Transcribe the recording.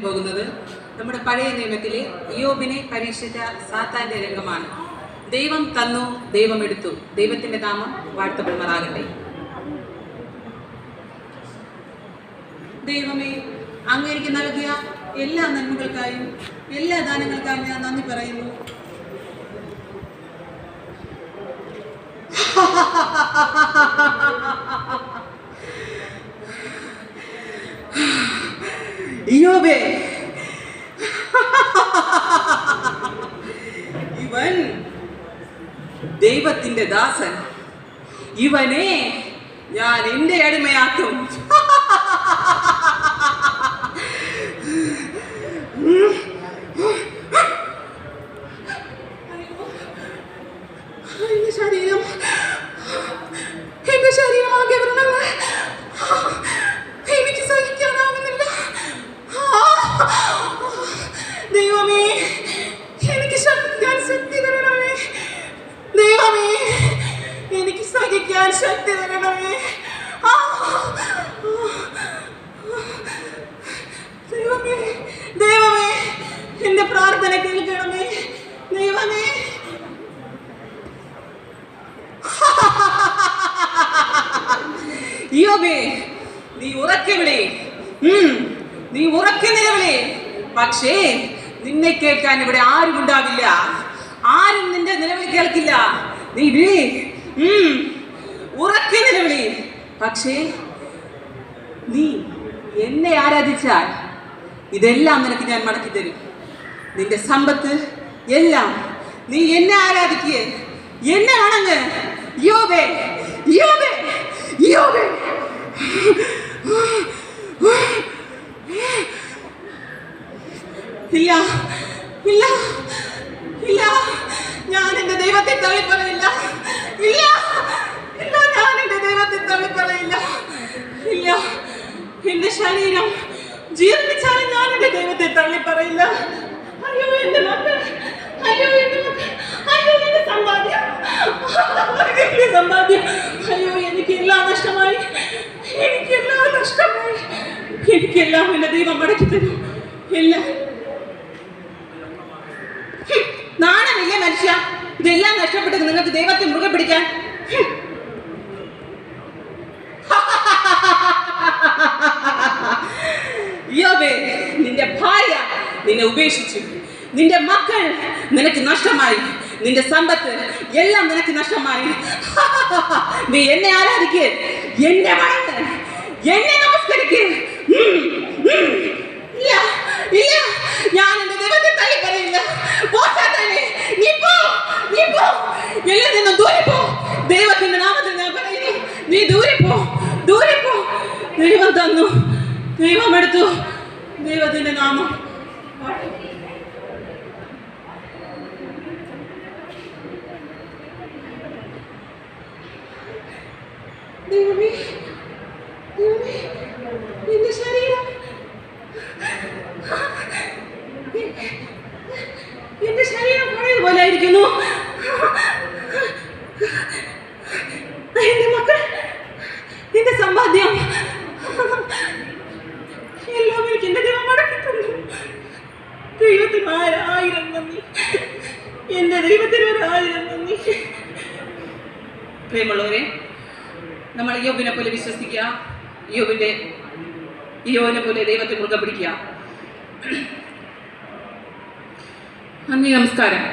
പോകുന്നത് നമ്മുടെ പഴയ നിയമത്തിലെ യോബിനെ പരീക്ഷിച്ച സാത്താന്റെ രംഗമാണ്. ദൈവം തന്നു ദൈവം എടുത്തു. ദൈവത്തിന്റെ നാമം വാഴ്ത്തപ്പെടുമാറാകട്ടെ. ദൈവമേ അങ്ങേക്ക് നൽകിയ എല്ലാ നന്മകൾക്കായും എല്ലാ ദാനങ്ങൾക്കായും ഞാൻ നന്ദി പറയുന്നു. യോബേ ഇവൻ ദൈവത്തിന്റെ ദാസൻ ഇവനെ ഞാൻ എന്റെ അടിമയാക്കും സഹിക്കാൻ ശക്തി തരണമേ. ദൈവമേ ദൈവമേ എന്റെ പ്രാർത്ഥന കേൾക്കണമേ. ദൈവമേ. യോബേ നീ ഉറക്കെ വിളി. നീ ഉറക്കെ നിലവിളി. പക്ഷേ നിന്നെ കേൾക്കാൻ ഇവിടെ ആരും ഉണ്ടാവില്ല ആരും നിന്റെ നിലവിളി കേൾക്കില്ല. നീ വിളി ഉറക്കെ നിലവിളിയും പക്ഷേ നീ എന്നെ ആരാധിച്ചാൽ ഇതെല്ലാം നിനക്ക് ഞാൻ മടക്കി തരും. നിന്റെ സമ്പത്ത് എല്ലാം നീ എന്നെ ആരാധിക്കുക എന്നെ ആണെന്ന് യോബേ യോബേ യോബേ ഇല്ല ഇല്ല ഇല്ല. ഞാൻ എന്റെ ദൈവത്തെ തള്ളിപ്പറയില്ല ഇല്ല ഇല്ല ഞാൻ എന്റെ ദൈവത്തെ തള്ളിപ്പറയില്ല ഇല്ല എന്റെ ശരീരം ജീർണിച്ചാലും ഞാൻ എന്റെ ദൈവത്തെ തള്ളിപ്പറയില്ല അയ്യോ എന്റെ മക്കൾ. അയ്യോ എന്റെ മക്കൾ. അയ്യോ എന്റെ സമ്പാദ്യം. എന്റെ സമ്പാദ്യം. അയ്യോ എനിക്കെല്ലാം നഷ്ടമായി. എനിക്കെല്ലാം നഷ്ടമായി. എനിക്കെല്ലാം എന്റെ ദൈവം മടക്കി തരും. എല്ലാം. നാണമില്ലേ മനുഷ്യ? ഇതെല്ലാം നഷ്ടപ്പെട്ടത് നിങ്ങൾക്ക് ദൈവത്തെ മുറുകെ പിടിക്കാൻ ഹും. യോബേ നിന്റെ ഭാര്യ നിന്നെ ഉപേക്ഷിച്ചു. നിന്റെ മക്കൾ നിനക്ക് നഷ്ടമായി. നിന്റെ സമ്പത്ത് എല്ലാം നിനക്ക് നഷ്ടമായി. നീ എന്നെ ആരാധിക്ക്? എന്നെ വണങ്ങ് എന്നെ നമസ്കരിക്ക്. ഇല്ല ഇല്ല. ഞാൻ ദൈവത്തെ നീ പോ പോ. ദൂരെ പോ. ദൈവത്തിന്റെ നാമത്തിൽ ഞാൻ പറയുന്നു. നീ ദൂരെ പോ ദൂരെ പോ. ദൈവം എടുത്തു. ദൈവത്തിന്റെ നാമം. ദൈവമേ ദൈവമേ എന്റെ ശരീരം എന്റെ ശരീരം പഴയതുപോലെ ആയിരിക്കുന്നു എന്റെ മക്കൾ എന്റെ സമ്പാദ്യം എല്ലാം എനിക്ക് എന്റെ ദൈവം മടക്കി തന്നു ദൈവത്തിന് ആയ- ആയിരം നന്ദി എന്റെ ദൈവത്തിന് പ്രിയമുള്ളവരെ നമ്മൾ യോബിനെ പോലെ വിശ്വസിക്കുക യോബിന്റെ യോനെ പോലെ ദൈവത്തെ മുറുകെ പിടിക്കുക. നന്ദി നമസ്കാരം.